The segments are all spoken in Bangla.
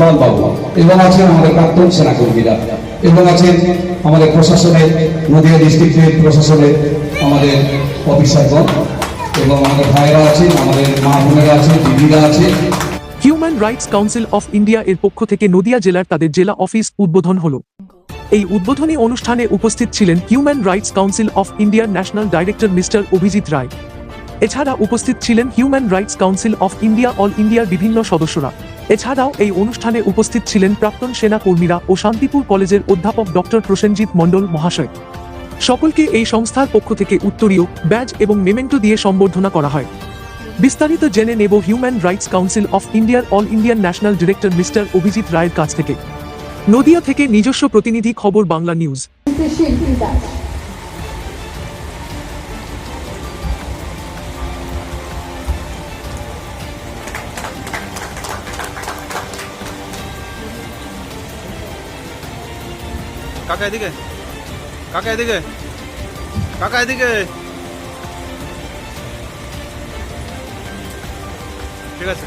লালবাবু এবং আছেন আমাদের প্রাক্তন সেনাকর্মীরা এবং আছেন আমাদের প্রশাসনের, নদীয়া ডিস্ট্রিক্টের প্রশাসনের আমাদের অফিসারগণ এবং আমাদের ভাইয়েরা আছেন, আমাদের মা বোনেরা আছেন, দিদিরা আছেন। Human rights council of India এর পক্ষ থেকে নদিয়া জেলার তাদের জেলা অফিস উদ্বোধন হলো। এই উদ্বোধনী অনুষ্ঠানে উপস্থিত ছিলেন হিউম্যান রাইটস কাউন্সিল অফ ইন্ডিয়ার national director mister Abhijit Roy এছাড়া উপস্থিত ছিলেন human rights council of India all ইন্ডিয়ার বিভিন্ন সদস্যরা। এছাড়াও এই অনুষ্ঠানে উপস্থিত ছিলেন প্রাক্তন সেনা কর্মীরা ও শান্তিপুর কলেজের অধ্যাপক ডক্টর প্রসেনজিৎ মণ্ডল মহাশয়। সকলকে এই সংস্থার পক্ষ থেকে উত্তরীয়, ব্যাজ এবং মেমেন্টো দিয়ে সম্বর্ধনা করা হয়। বিস্তারিত জেনে নেব হিউম্যান রাইটস কাউন্সিল অফ ইন্ডিয়ার all Indian national director mister Abhijit রায়ের কাছ থেকে। নদিয়া থেকে নিজস্ব প্রতিনিধি খবর বাংলা নিউজ। কাকা এদিকে। কাকা এদিকে। কাকা এদিকে। ঠিক আছে।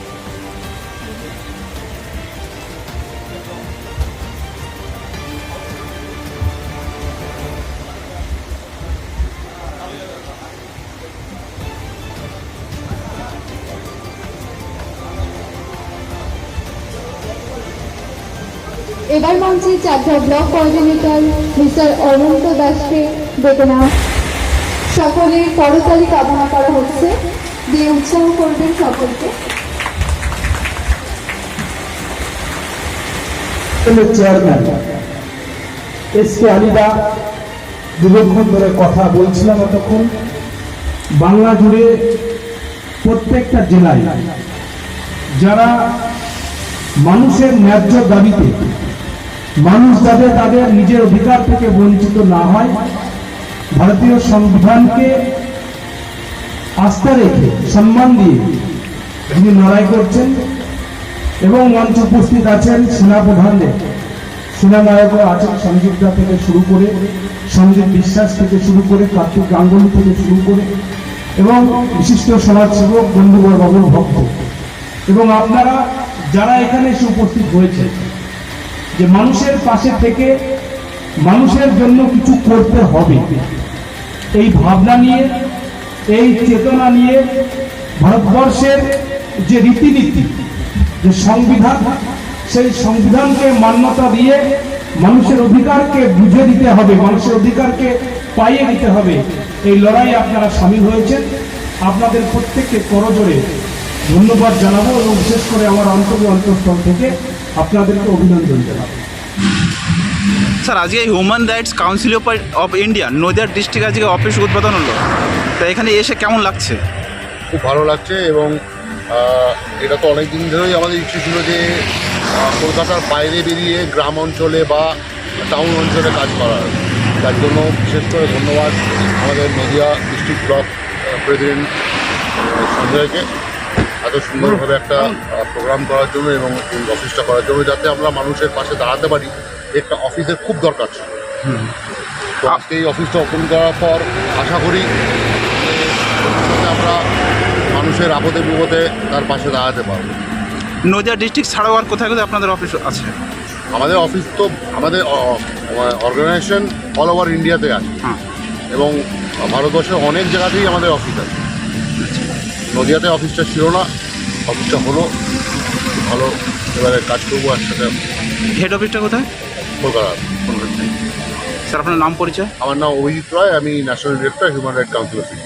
এবার মঞ্চে চারটা ব্লক কোঅর্ডিনেটর মিস্টার অনন্ত দাসকে ডেকে নেওয়া সকলের করতালি কামনা করা হচ্ছে। দিয়ে উৎসাহ করবেন সকলকে। চেয়ারম্যান এস কে আলিদা দীর্ঘক্ষণ ধরে কথা বলছিলাম এতক্ষণ। বাংলা জুড়ে প্রত্যেকটা জেলায় যারা মানুষের ন্যায্য দাবিতে মানুষ যাতে তাদের নিজের অধিকার থেকে বঞ্চিত না হয়। ভারতীয় সংবিধানকে আস্থা রেখে, সম্মান দিয়ে যিনি লড়াই করছেন এবং মঞ্চ উপস্থিত আছেন সেনাপ্রধানদের। সেনানায়করা আছেন সঞ্জীবদা থেকে শুরু করে, সঞ্জীব বিশ্বাস থেকে শুরু করে, কার্তিক গাঙ্গুলি থেকে শুরু করে, এবং বিশিষ্ট সমাজসেবক বন্ধুবর বাবুর ভক্ত। এবং আপনারা যারা এখানে এসে উপস্থিত হয়েছে যে মানুষের পাশে থেকে মানুষের জন্য কিছু করতে হবে। এই ভাবনা নিয়ে, এই চেতনা নিয়ে ভারতবর্ষের যে রীতিনীতি, যে সংবিধান, সেই সংবিধানকে মান্যতা দিয়ে মানুষের অধিকারকে বুঝে দিতে হবে, মানুষের অধিকারকে পাইয়ে দিতে হবে। এই লড়াইয়ে আপনারা সামিল হয়েছেন। আপনাদের প্রত্যেককে করজোরে ধন্যবাদ জানাব এবং বিশেষ করে আমার অন্তর্গ অন্তঃস্থল থেকে আপনাদেরকে অভিনন্দন জানাব। স্যার আজকে human rights council of India Nadia district আজকে অফিস উদ্বোধন হলো। তো এখানে এসে কেমন লাগছে? খুব ভালো লাগছে এবং এটা তো অনেক দিন ধরেই আমাদের ইচ্ছে ছিল যে কলকাতার বাইরে বেরিয়ে গ্রাম অঞ্চলে বা টাউন অঞ্চলে কাজ করার। তার জন্য বিশেষ করে ধন্যবাদ আমাদের নদিয়া ডিস্ট্রিক্ট ব্লক প্রেসিডেন্ট সঞ্জয়কে। এত সুন্দরভাবে একটা প্রোগ্রাম করার জন্য এবং এই অফিসটা করার জন্য যাতে আমরা মানুষের পাশে দাঁড়াতে পারি একটা অফিসের খুব দরকার ছিল। তো আজকে এই অফিসটা ওপেন করার পর আশা করি যে আমরা মানুষের আপদে বিপদে তার পাশে দাঁড়াতে পারব। নদিয়া ডিস্ট্রিক্ট ছাড়াও আর কোথায় কোথায় আপনাদের অফিস আছে? আমাদের অফিস তো আমাদের অর্গানাইজেশন অল ওভার ইন্ডিয়াতে আছে। এবং ভারতবর্ষের অনেক জায়গাতেই আমাদের অফিস আছে। নদিয়াতে অফিসটা ছিল না অফিসটা হলো ভালো এবারে কাজ করব একসাথে হেড অফিসটা কোথায়? কলকাতা স্যার আপনার নাম পরিচয়? আমার নাম অভিজিৎ রায় আমি national director human right council office